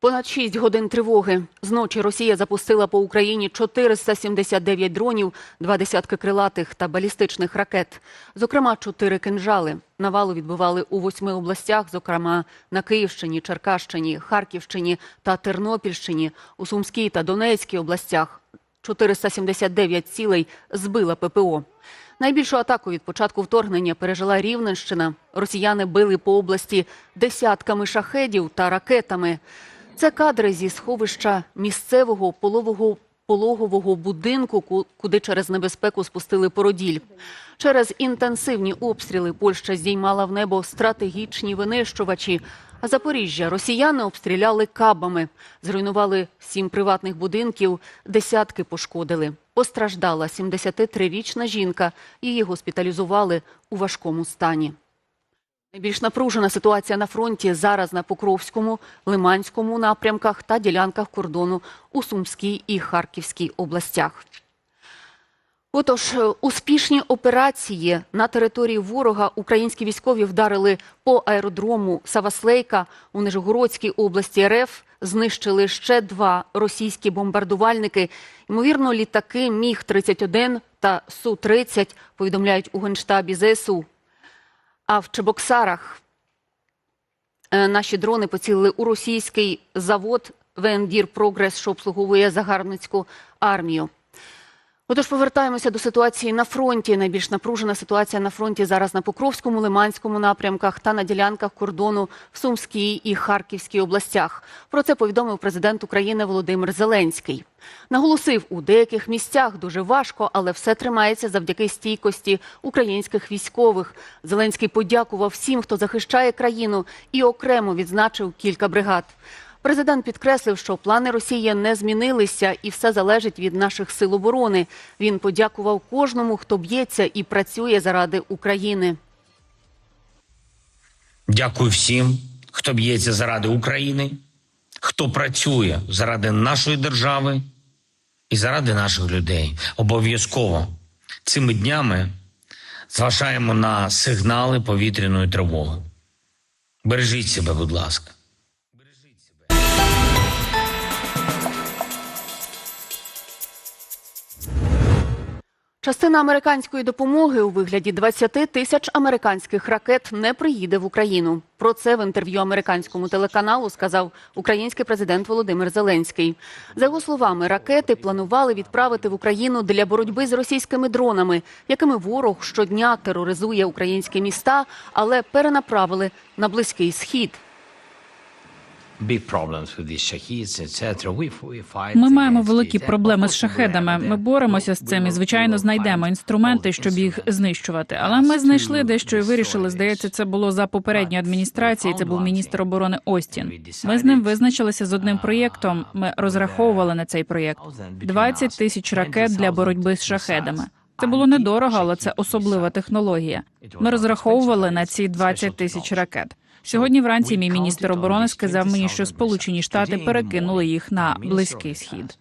Понад 6 годин тривоги. Зночі Росія запустила по Україні 479 дронів, два десятки крилатих та балістичних ракет. Зокрема, чотири кинжали. Навалу відбивали у восьми областях, зокрема на Київщині, Черкащині, Харківщині та Тернопільщині, у Сумській та Донецькій областях. 479 цілей збила ППО. Найбільшу атаку від початку вторгнення пережила Рівненщина. Росіяни били по області десятками шахедів та ракетами. Це кадри зі сховища місцевого полового пологового будинку, ку- куди через небезпеку спустили породіль. Через інтенсивні обстріли Польща здіймала в небо стратегічні винищувачі. А Запоріжжя росіяни обстріляли кабами, зруйнували сім приватних будинків, десятки пошкодили. Постраждала 73-річна жінка. Її госпіталізували у важкому стані. Найбільш напружена ситуація на фронті зараз на Покровському, Лиманському напрямках та ділянках кордону у Сумській і Харківській областях. Отож, успішні операції на території ворога українські військові вдарили по аеродрому Саваслейка у Нижегородській області РФ. Знищили ще два російські бомбардувальники. Ймовірно, літаки Міг-31 та Су-30, повідомляють у Генштабі ЗСУ. А в Чебоксарах е, наші дрони поцілили у російський завод Вендір Прогрес, що обслуговує загарбницьку армію. Отож, повертаємося до ситуації на фронті. Найбільш напружена ситуація на фронті зараз на Покровському, Лиманському напрямках та на ділянках кордону в Сумській і Харківській областях. Про це повідомив президент України Володимир Зеленський. Наголосив, у деяких місцях дуже важко, але все тримається завдяки стійкості українських військових. Зеленський подякував всім, хто захищає країну, і окремо відзначив кілька бригад. Президент підкреслив, що плани Росії не змінилися і все залежить від наших сил оборони. Він подякував кожному, хто б'ється і працює заради України. Дякую всім, хто б'ється заради України, хто працює заради нашої держави і заради наших людей. Обов'язково цими днями зважаємо на сигнали повітряної тривоги. Бережіть себе, будь ласка. Частина американської допомоги у вигляді 20 тисяч американських ракет не приїде в Україну. Про це в інтерв'ю американському телеканалу сказав український президент Володимир Зеленський. За його словами, ракети планували відправити в Україну для боротьби з російськими дронами, якими ворог щодня тероризує українські міста, але перенаправили на близький схід. Ми маємо великі проблеми з шахедами. Ми боремося з цим і звичайно знайдемо інструменти, щоб їх знищувати. Але ми знайшли дещо і вирішили. Здається, це було за попередньої адміністрації. Це був міністр оборони Остін. Ми з ним визначилися з одним проєктом. Ми розраховували на цей проєкт. 20 тисяч ракет для боротьби з шахедами. Це було недорого, але це особлива технологія. Ми розраховували на ці 20 тисяч ракет. Сьогодні вранці мій міністр оборони сказав мені, що Сполучені Штати перекинули їх на близький схід.